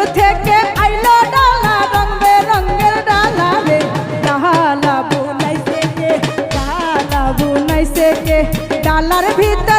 দূর থেকে আইলো ডালা রং বেরঙ্গের ডালা রে। ডালা বুনাইছে কে, ডালা বুনাইছে কে। ডালার ভিতর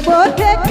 ডুবো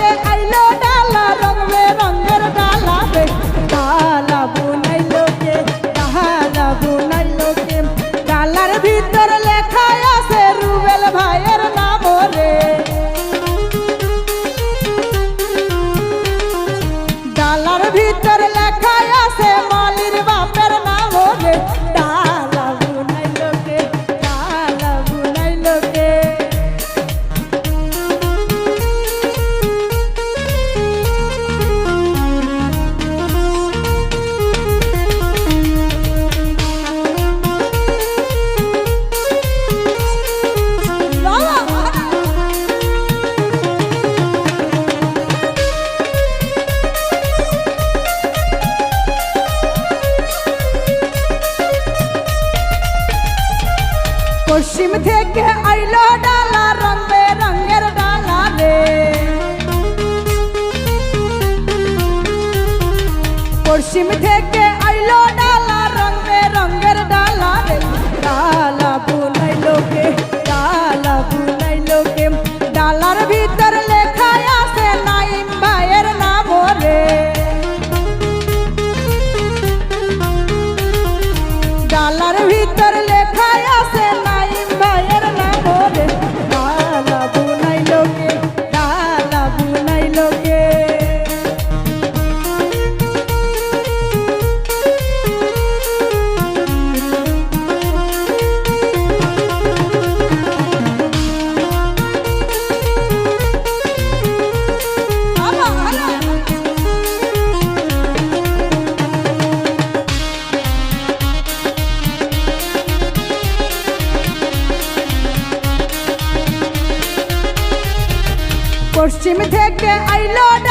পশ্চিম থেকে আইলো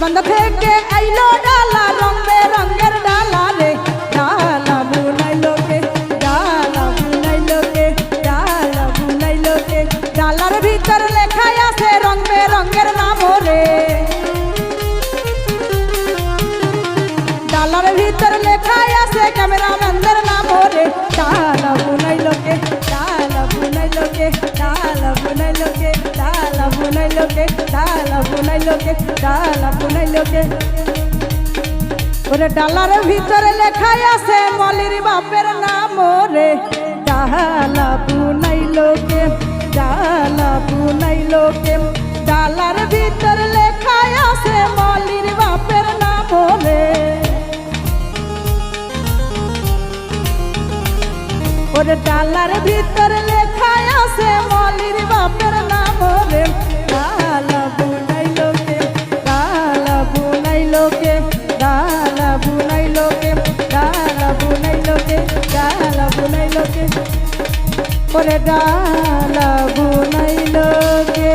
बंद फेंके अलो डाला रंग रंगर डाला रे। डाला बुनैलो के डाला बुनैलो के डाला बुनैलो के डालार भीतर लेखाया से रंग बेरंगेर नाम रे। डालार भीतर लेखाया से कैमरा मंदर नाम रे। डाला बुनैलो के डाला बुनैलो के डाला बुनैलो के বুনাই লোকে ডালা বুনাই লোকে ডালা বুনাই লোকে ওরে ডালার ভিতরে লেখাই আছে, মলির বাপের নাম রে ডালা বুনাই লোকে, ডালা বুনাই লোকে। ডালার ভিতরে লেখাই আছে, মলির বাপের নাম রে ওরে ডালার ভিতরে লেখাই আছে, মলির বাপের নাম রে ওরে ডালা বুনাই লোকে